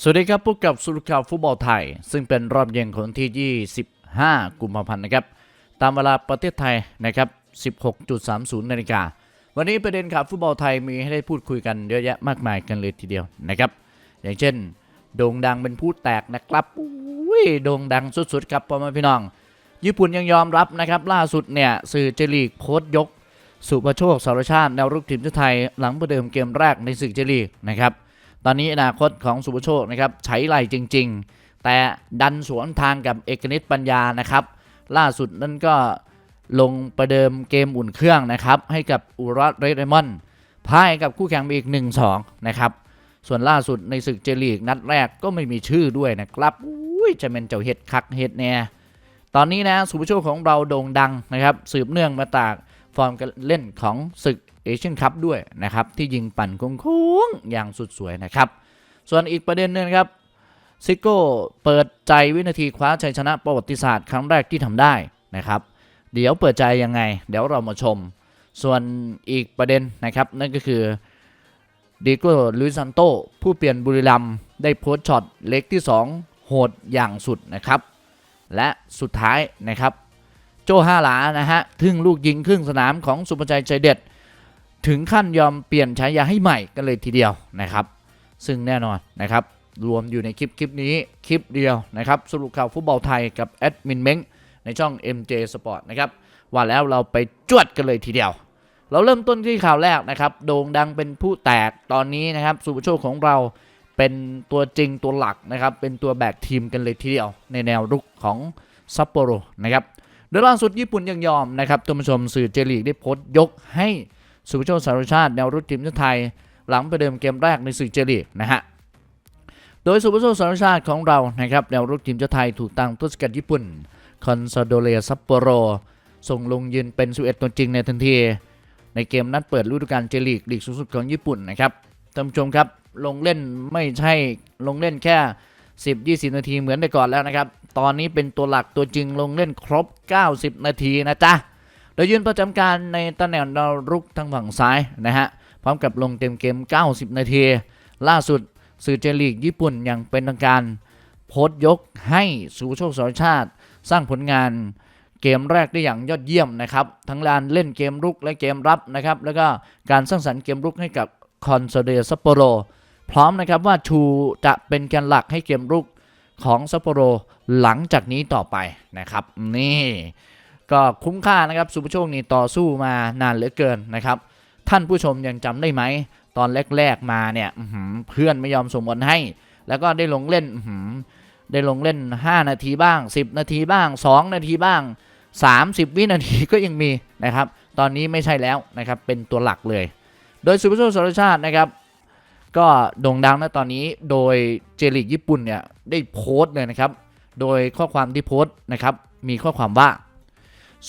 สวัสดีครับพบกับสุรข่าวฟุตบอลไทย ซึ่งเป็นรอบเย็นของที่ 25 กุมภาพันธ์นะครับ ตามเวลาประเทศไทยนะครับ 16.30 นาฬิกา วันนี้ประเด็นข่าวฟุตบอลไทยมีให้ได้พูดคุยกันเยอะแยะมากมายกันเลยทีเดียวนะครับ อย่างเช่น โด่งดังเป็นผู้แตกนะครับอุ้ยโด่งดังสุดๆครับพ่อแม่พี่น้อง ญี่ปุ่นยังยอมรับนะครับ ล่าสุดเนี่ยสื่อเจลีกโพสต์ยก สุภโชคสารชาติแนวรุกทีมชาติไทย หลังประเดิมเกมแรกในศึกเจลีกนะครับ ตอนนี้อนาคตของสุภโชคนะครับใช้ไหลจริง ๆ แต่ดันสวนทางกับเอกนิตปัญญานะครับ ล่าสุดนั้นก็ลงประเดิมเกมอุ่นเครื่องนะครับให้กับอุรัตเรดมอนพ่ายกับคู่แข่งไปอีก 1-2 นะครับ ส่วนล่าสุดในศึกเจลีกนัดแรกก็ไม่มีชื่อด้วยนะครับอุ้ยจะเป็นเจ้าเห็ดคักเห็ดแน่ตอนนี้นะสุภโชคของเราโด่งดังนะครับ สืบเนื่องมาจากฟอร์มการเล่นของศึก เอเชียนคัพด้วยนะครับ ที่ยิงปั่นโค้งๆอย่างสุดสวยนะครับ ส่วนอีกประเด็นหนึงครับซิโก้เปิดใจวินาทีคว้าชัยชนะประวัติศาสตร์ครั้งแรกที่ทำได้นะครับ เดี๋ยวเปิดใจยังไง เดี๋ยวเรามาชม ส่วนอีกประเด็นนะครับนั่นก็คือดิโก้ลุยซันโตผู้เปลี่ยนบุรีรัมได้โพสต์ช็อตเล็กที่ 2 โหดอย่างสุดนะครับ และสุดท้ายนะครับ โจห้าหลานะฮะทึ่งลูกยิงครึ่งสนามของสุภชัยใจเด็ด ถึงขั้นยอมเปลี่ยนฉายาให้ใหม่กันเลยทีเดียวนะครับ ซึ่งแน่นอนนะครับ รวมอยู่ในคลิปคลิปนี้คลิปเดียวนะครับ สรุปข่าวฟุตบอลไทยกับแอดมินเม้งในช่อง MJ Sport นะครับว่าแล้วเราไปจวดกันเลยทีเดียว เราเริ่มต้นที่ข่าวแรกนะครับ โด่งดังเป็นผู้แตกตอนนี้นะครับสุภโชคของเราเป็นตัวจริงตัวหลักนะครับ เป็นตัวแบกทีมกันเลยทีเดียว ในแนวรุกของซัปโปโรนะครับโดยล่าสุดญี่ปุ่นยังยอมนะครับท่านผู้ชมสื่อเจลีกได้โพสต์ยกให้ สุภโชคสารชาติแนวรุกทีมชาติไทย หลังประเดิมเกมแรกในศึกเจลีกนะฮะโดยสุภโชคสารชาติของเรานะครับแนวรุกทีมชาติไทยถูกตั้งต้นสกัดญี่ปุ่นคอนซาโดเลซัปโปโรส่งลงยืนเป็น 11 ตัวจริงในทันที ในเกมนัดเปิดฤดูกาลเจลีกลีกสูงสุดของญี่ปุ่นนะครับท่านผู้ชมครับลงเล่นไม่ใช่ลงเล่นแค่ 10-20 นาทีเหมือนแต่ก่อนแล้วนะครับ ตอนนี้เป็นตัวหลักตัวจริงลงเล่นครบ 90 นาทีนะจ๊ะ โดยยืนประจำการในตำแหน่งดาวรุกทางฝั่งซ้ายนะฮะ พร้อมกับลงเต็มเกม 90 นาที ล่าสุดสื่อเจลีกญี่ปุ่นอย่างเป็นทางการ โพสต์ยกให้สุโชคสารชาติ สร้างผลงานเกมแรกได้อย่างยอดเยี่ยมนะครับ ทั้งลานเล่นเกมรุกและเกมรับนะครับ แล้วก็การสร้างสรรค์เกมรุกให้กับคอนโซเดซัปโปโรพร้อมนะครับว่าชูจะเป็นแกนหลักให้เกมรุกของซัปโปโรหลังจากนี้ต่อไปนะครับ นี่ ก็คุ้มค่านะครับสุภโชคนี่ต่อสู้มานานเหลือเกินนะครับ ท่านผู้ชมยังจำได้ไหม ตอนแรกๆมาเนี่ยเพื่อนไม่ยอมส่งบอลให้ แล้วก็ได้ลงเล่นได้ลงเล่น 5 นาทีบ้าง 10 นาทีบ้าง 2 นาทีบ้าง 30 วินาทีก็ยังมีนะครับ ตอนนี้ไม่ใช่แล้วนะครับเป็นตัวหลักเลย โดยสุภโชคสารชาตินะครับ ก็โด่งดังนะตอนนี้โดยเจลีกญี่ปุ่นเนี่ยได้โพสต์เลยนะครับ โดยข้อความที่โพสต์นะครับมีข้อความว่า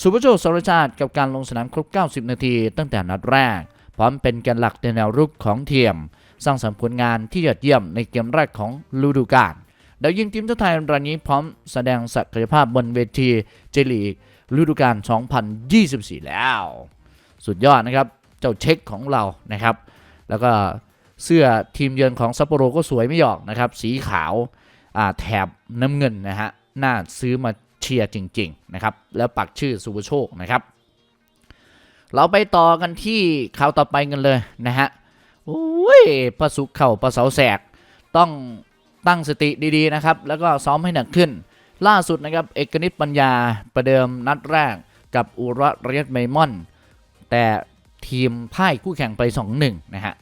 สุภโชคสรชาติกับการลงสนามครบ 90 นาทีตั้งแต่นัดแรก พร้อมเป็นแกนหลักในแนวรุกของทีม สร้างสรรค์ผลงานที่ยอดเยี่ยมในเกมแรกของฤดูกาลดาวยิงทีมชาติไทยรายนี้พร้อมแสดงศักยภาพบนเวทีเจลีกฤดูกาล 2024 แล้ว สุดยอดนะครับ เจ้าเช็คของเรานะครับ แล้วก็เสื้อทีมเยือนของซัปโปโรก็สวยไม่หยอกนะครับ สีขาวแถบน้ำเงินนะฮะ น่าซื้อมา เชียร์จริงๆนะครับแล้วปักชื่อสุภโชคนะครับ เราไปต่อกันที่ข่าวต่อไปกันเลยนะฮะโอ้ยพระสุขเข่าพระเสาแสกต้องตั้งสติดีๆนะครับ แล้วก็ซ้อมให้หนักขึ้น ล่าสุดนะครับเอกนิตปัญญาประเดิมนัดแรกกับอุระเรียดไมมอน แต่ทีมพ่ายคู่แข่งไป 2-1 นะฮะ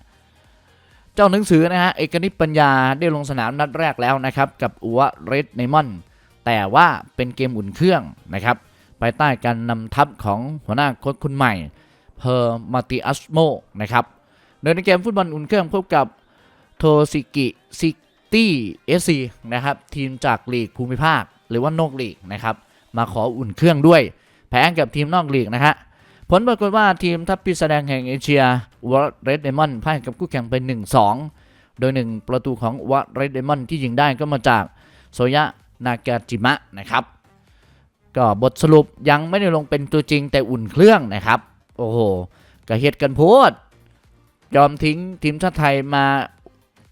เจ้าหนังสือนะฮะเอกนิตปัญญาได้ลงสนามนัดแรกแล้วนะครับ กับอุระเรดไนมอน แต่ว่าเป็นเกมอุ่นเครื่องนะครับภายใต้การนำทัพของหัวหน้าโค้ชคนใหม่ เพอร์มาติอัสโมนะครับโดยในเกมฟุตบอลอุ่นเครื่องพบกับโทซิกิซิตี้เอสซีนะครับทีมจากลีกภูมิภาค หรือว่านอกลีกนะครับมาขออุ่นเครื่องด้วย แพ้กับทีมนอกลีกนะฮะผลปรากฏว่าทีมทัพพิแสดงแห่งเอเชียวอร์เรดเดมอนพ่ายกับคู่แข่งไป 1-2 โดย 1 ประตูของวอร์เรดเดมอนที่ยิงได้ก็มาจากโซยะ นากาจิมะนะครับ ก็บทสรุปยังไม่ได้ลงเป็นตัวจริงแต่อุ่นเครื่องนะครับ โอ้โหกระเฮ็ดกันโพดยอมทิ้งทีมชาติไทยมา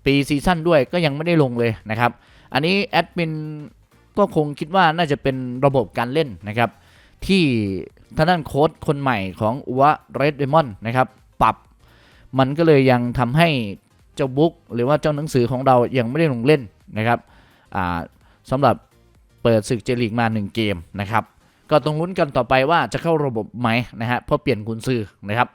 ปีซีซั่นด้วยก็ยังไม่ได้ลงเลยนะครับ อันนี้แอดมินก็คงคิดว่าน่าจะเป็นระบบการเล่นนะครับ ที่ทางด้านโค้ชคนใหม่ของอุวะเรดเดมอนนะครับ ปรับมันก็เลยยังทำให้เจ้าบุ๊กหรือว่าเจ้าหนังสือของเรายังไม่ได้ลงเล่นนะครับอ่า สำหรับเปิดศึกเจลีกมา 1 เกมนะครับก็ต้องลุ้นกันต่อไปว่าจะเข้าระบบไหมนะฮะเพราะเปลี่ยนกุนซือนะครับ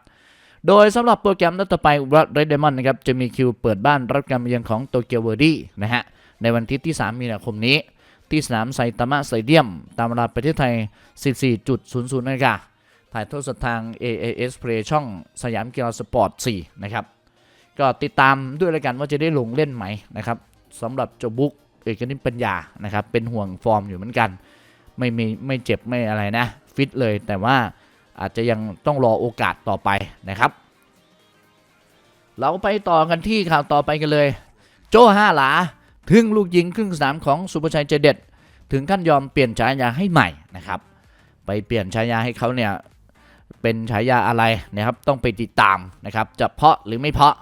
โดยสำหรับโปรแกรมนัดต่อไปวัดเรดเดมอนนะครับจะมีคิวเปิดบ้านรับการมาเยือนของโตเกียวเวอร์ดี้นะฮะในวันที่ที่ 3 มีนาคมนี้ ที่สนามไซตามะสเตเดียม ตามเวลาประเทศไทย 14.00นาฬิกาถ่ายทอดสดทาง AAS Play ช่องสยามกีฬาสปอร์ต 4 นะครับ ก็ติดตามด้วยแล้วกันว่าจะได้ลงเล่นไหมนะครับสำหรับเจ้าบุ๊ก เอกนิตปัญญานะครับเป็นห่วงฟอร์มอยู่เหมือนกัน ไม่มีไม่เจ็บไม่อะไรนะฟิตเลยแต่ว่าอาจจะยังต้องรอโอกาสต่อไปนะครับ เราไปต่อกันที่ข่าวต่อไปกันเลย โจห้าหลาถึงลูกยิงครึ่งสนามของสุภชัยใจเด็ด ถึงขั้นยอมเปลี่ยนฉายาให้ใหม่นะครับ ไปเปลี่ยนฉายาให้เขาเนี่ยเป็นฉายาอะไรนะครับต้องไปติดตามนะครับจะเพาะหรือไม่เพาะ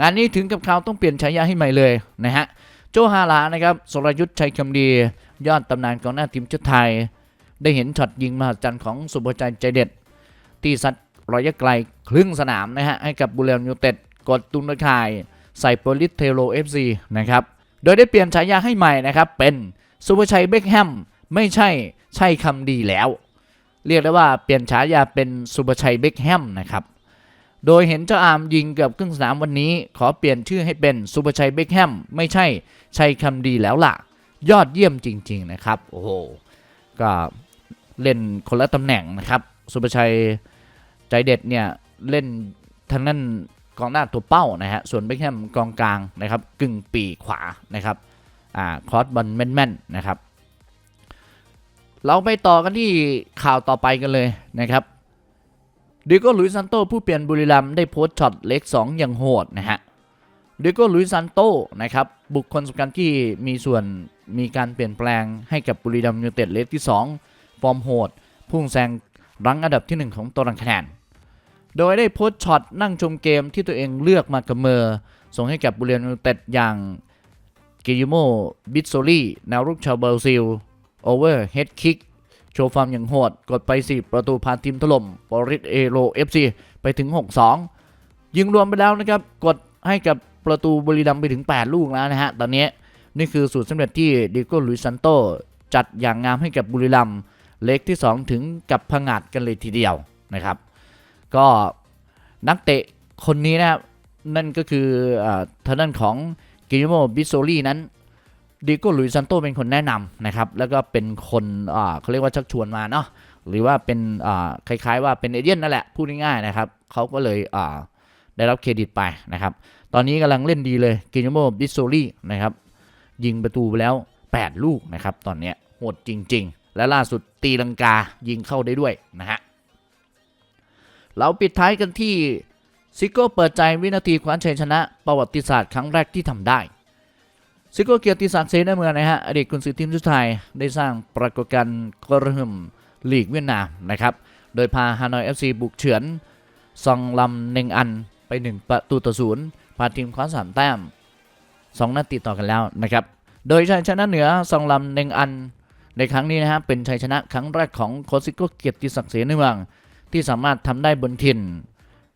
งานนี้ถึงกับเขาต้องเปลี่ยนฉายาให้ใหม่เลยนะฮะ โจฮาลานะครับสรยุทธ์ชัยคำดี ยอดตำนานกองหน้าทีมชาติไทย ได้เห็นช็อตยิงมหัศจรรย์ของสุภชัยใจเด็ดที่ซัดระยะไกลครึ่งสนามนะฮะให้กับบุรีรัมย์ยูเต็ดกดตุนตะข่าย ใส่โปลิสเทโรเอฟซีนะครับโดยได้เปลี่ยนฉายาให้ใหม่นะครับ เป็นสุภชัยเบคแฮมไม่ใช่ใช่คำดีแล้ว เรียกได้ว่าเปลี่ยนฉายาเป็นสุภชัยเบคแฮมนะครับ โดยเห็นเจ้าอามยิงเกือบครึ่งสนามวันนี้ ขอเปลี่ยนชื่อให้เป็นสุภชัยเบคแฮมไม่ใช่ชัยคำดีแล้วล่ะ ยอดเยี่ยมจริง ๆ นะครับ โอ้โห ก็เล่นคนละตำแหน่งนะครับสุภชัยใจเด็ดเนี่ยเล่นทางนั้นกองหน้าตัวเป้านะฮะ ส่วนเบคแฮมกองกลางนะครับกึ่งปีขวานะครับ อ่าคอร์สบอลแม่นๆนะครับ เราไปต่อกันที่ข่าวต่อไปกันเลยนะครับ ดิโก้ลุยซันโตผู้เปลี่ยนบุรีรัมได้โพสต์ช็อตเล็ก 2 อย่างโหดนะฮะดิโก้ลุยซันโตนะครับบุคคลสำคัญที่มีส่วนมีการเปลี่ยนแปลงให้กับบุรีรัมยูเต็ดเล็กที่ 2 ฟอร์มโหด พุ่งแซงรั้งอันดับที่ 1 ของตารางคะแนน โดยได้โพสต์ช็อตนั่งชมเกมที่ตัวเองเลือกมากับมือส่งให้กับบุรีรัมยูเต็ดอย่างกิยิโมบิสโซลีแนวรุกชาวเบราซิลโอเวอร์เฮดคิก โชว์ฟอร์มอย่างโหด กดไป4ประตูพาทีมถล่มปอริสเอโรเอฟซีไปถึง 6-2 ยิงรวมไปแล้วนะครับ กดให้กับประตูบุรีรัมไปถึง 8 ลูกแล้วนะฮะ ตอนนี้นี่คือสูตรสำเร็จที่ดิโก้ลุยซันโตจัดอย่างงามให้กับบุรีรัมย์เล็กที่ 2 ถึงกับพังอาจกันเลยทีเดียวนะครับ ก็นักเตะคนนี้นะครับนั่นก็คืออทางด้านของกิโมบิโซลีนั้น ดิโก้ลุยซันโตเป็นคนแนะนำนะครับ แล้วก็เป็นคนเขาเรียกว่าชักชวนมาเนาะหรือว่าเป็นคล้ายๆว่าเป็นเอเจนต์นั่นแหละ พูดง่ายๆนะครับเขาก็เลยได้รับเครดิตไปนะครับ ตอนนี้กำลังเล่นดีเลยกินโมบิโซลี่นะครับ ยิงประตูไปแล้ว 8 ลูกนะครับ ตอนนี้โหดจริง ๆ และล่าสุดตีลังกายิงเข้าได้ด้วยนะฮะเราปิดท้ายกันที่ซิโก้เปิดใจวินาทีคว้าชัยชนะ ประวัติศาสตร์ครั้งแรกที่ทำได้ ซิโก้เกียรติศักดิ์เสนาเมืองนะฮะอดีตกุนซือทีมชาติไทยได้สร้างปรากฏการณ์กระหึ่มลีกเวียดนามนะครับ โดยพาฮานอยเอฟซีบุกเฉือนซองลำเนงอันไป 1 ประตูต่อศูนย์พาทีมคว้าสามแต้ม 2 นัดติดต่อกันแล้วนะครับ โดยชัยชนะเหนือซองลำเนงอัน ในครั้งนี้นะฮะเป็นชัยชนะครั้งแรกของโคชซิโก้เกียรติศักดิ์เสนาเมืองที่สามารถทำได้บนถิ่น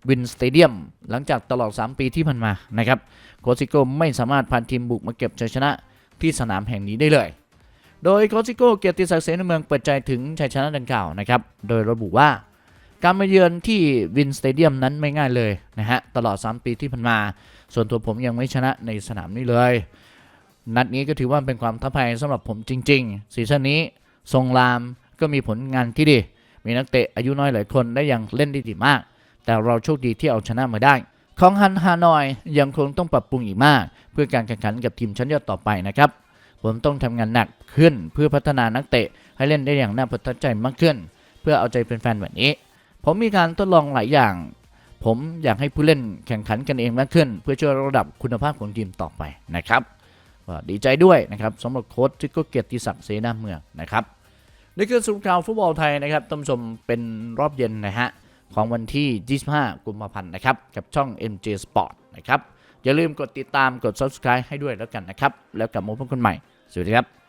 วินสเตเดียมหลังจากตลอด 3 ปีที่ผ่านมานะครับโคชซิโก้ไม่สามารถพาทีมบุกมาเก็บชัยชนะที่สนามแห่งนี้ได้เลย โดยโคชซิโก้เกียรติศักดิ์เสนเมืองเปิดใจถึงชัยชนะดังกล่าวนะครับโดยระบุว่าการมาเยือนที่วินสเตเดียมนั้นไม่ง่ายเลยนะฮะตลอด 3 ปีที่ผ่านมา ส่วนตัวผมยังไม่ชนะในสนามนี้เลย นัดนี้ก็ถือว่าเป็นความท้าทายสำหรับผมจริงๆซีซั่นนี้ทรงรามก็มีผลงานที่ดี มีนักเตะอายุน้อยหลายคนได้ยังเล่นได้ดีมาก แต่เราโชคดีที่เอาชนะมาได้ ของฮันฮานอยยังคงต้องปรับปรุงอีกมาก เพื่อการแข่งขันกับทีมชั้นยอดต่อไปนะครับ ผมต้องทำงานหนักขึ้นเพื่อพัฒนานักเตะให้เล่นได้อย่างน่าประทับใจมากขึ้น เพื่อเอาใจเป็นแฟนแบบนี้ ผมมีการทดลองหลายอย่าง ผมอยากให้ผู้เล่นแข่งขันกันเองมากขึ้น เพื่อช่วยระดับคุณภาพของทีมต่อไปนะครับดีใจด้วยนะครับสำหรับโค้ชที่ก็เกียรติศักดิ์เสนาเมืองนะครับนี่คือสุข่าวฟุตบอลไทยนะครับท่านผู้ชมเป็นรอบเย็นนะฮะ ของวันที่ 25 กุมภาพันธ์นะครับกับช่อง MJ Sport นะครับอย่าลืมกดติดตามกด subscribe ให้ด้วยแล้วกันนะครับ แล้วกลับมาพบกันใหม่ สวัสดีครับ